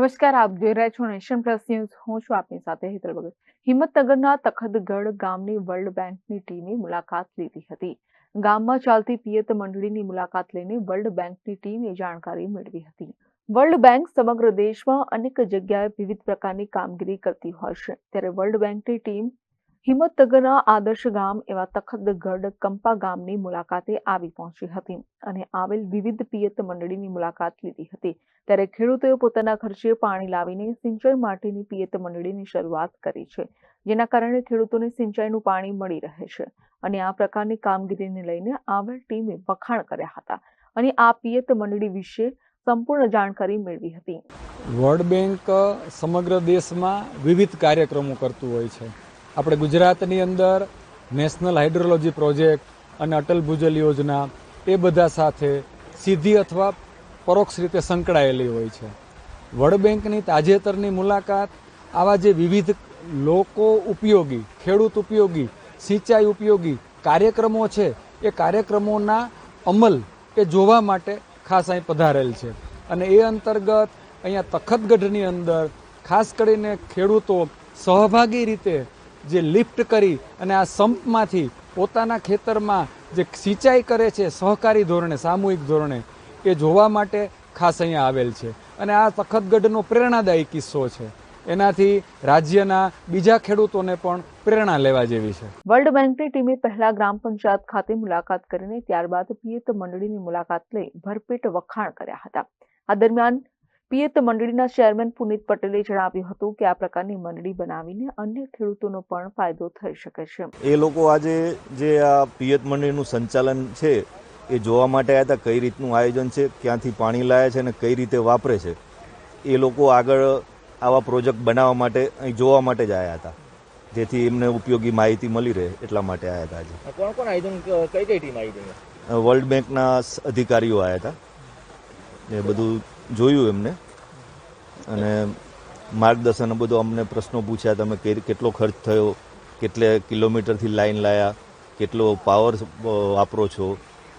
નમસ્કાર, આપ જોઈ રહ્યા છો નેશન પ્લસ ન્યૂઝ. હું છું આપની સાથે હેતલ ભગત. હિંમતનગરના તખતગઢ ગામની વર્લ્ડ બેંકની ટીમે મુલાકાત લીધી હતી. ગામમાં ચાલતી પિયત મંડળીની મુલાકાત લઈને વર્લ્ડ બેંકની ટીમે જાણકારી મેળવી હતી. વર્લ્ડ બેંક સમગ્ર દેશમાં અનેક જગ્યાએ વિવિધ પ્રકારની કામગીરી કરતી હોય છે. ત્યારે વર્લ્ડ બેંકની ટીમ હિંમતનગરના આદર્શ ગામ એવા તખતગઢ કંપા ગામની મુલાકાતે આવી પહોંચી હતી અને આવેલ વિવિધ પિયત મંડળીની મુલાકાત લીધી હતી. ત્યારે ખેડૂતોએ પોતાના ખર્ચે પાણી લાવીને સિંચાઈ માટેની પિયત મંડળીની શરૂઆત કરી છે, જેના કારણે ખેડૂતોને સિંચાઈનું પાણી મળી રહે છે અને આ પ્રકારની કામગીરીને લઈને આવેલ ટીમે વખાણ કર્યા હતા અને આ પિયત મંડળી વિશે સંપૂર્ણ જાણકારી મેળવી હતી. વર્લ્ડ બેંક સમગ્ર દેશમાં વિવિધ કાર્યક્રમો કરતું હોય છે. આપણે ગુજરાતની અંદર નેશનલ હાઇડ્રોલોજી પ્રોજેક્ટ અને અટલ ભૂજલ યોજના એ બધા સાથે સીધી અથવા પરોક્ષ રીતે સંકળાયેલી હોય છે. વર્લ્ડ બેંકની તાજેતરની મુલાકાત, આવા જે વિવિધ લોકો ઉપયોગી, ખેડૂત ઉપયોગી, સિંચાઈ ઉપયોગી કાર્યક્રમો છે, એ કાર્યક્રમોના અમલ એ જોવા માટે ખાસ અહીં પધારેલ છે. અને એ અંતર્ગત અહીંયા તખતગઢની અંદર ખાસ કરીને ખેડૂતો સહભાગી રીતે જે લિફ્ટ કરી અને આ સંપમાંથી પોતાના ખેતરમાં જે સિંચાઈ કરે છે સહકારી ધોરણે, સામૂહિક ધોરણે, એ જોવા માટે ખાસ અહીંયા આવેલ છે. અને આ તખતગઢનો પ્રેરણાદાયી કિસ્સો છે. એનાથી રાજ્યના બીજા ખેડૂતોને પણ પ્રેરણા લેવા જેવી છે. વર્લ્ડ બેંકની ટીમે પહેલા ગ્રામ પંચાયત ખાતે મુલાકાત કરીને ત્યારબાદ પિયત મંડળીની મુલાકાત લઈ ભરપેટ વખાણ કર્યા હતા. આ દરમિયાન પિયત મંડળીના ચેરમેન પુનિત પટેલે જણાવ્યું હતું કે આ પ્રકારની મંડળી બનાવીને અન્ય ખેડૂતોનો પણ ફાયદો થઈ શકે છે. એ લોકો આજે જે આ પિયત મંડળીનું સંચાલન છે એ જોવા માટે આવ્યા હતા કઈ રીતનું આયોજન છે ક્યાંથી પાણી લાવે છે અને કઈ રીતે વાપરે છે એ લોકો આગળ આવા પ્રોજેક્ટ બનાવવા માટે અહીં જોવા માટે જ આવ્યા હતા. જેથી એમને ઉપયોગી માહિતી મળી રહે એટલા માટે આવ્યા હતા કોણ કોણ આયોજન કઈ કઈ ટીમ આવી ગઈ વર્લ્ડ બેંકના અધિકારીઓ આવ્યા હતા. એ બધું જોયું એમને? અને માર્ગદર્શન બધો અમને પ્રશ્નો પૂછ્યા, તમે કેટલો ખર્ચ થયો, કેટલે કિલોમીટરથી લાઈન લાયા, કેટલો પાવર વાપરો છો,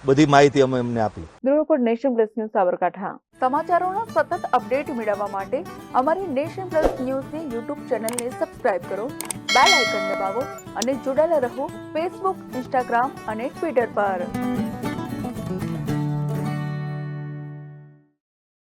બધી માહિતી અમે એમને આપી. Report nation plus news Sabarkantha. સમાચારોના સતત અપડેટ મેળવવા માટે અમારી નેશન પ્લસ ન્યૂઝની યુટ્યુબ ચેનલને સબસ્ક્રાઇબ કરો, બેલ આઇકન દબાવો અને જોડાયેલા રહો ફેસબુક ઇન્સ્ટાગ્રામ અને ટ્વિટર પર.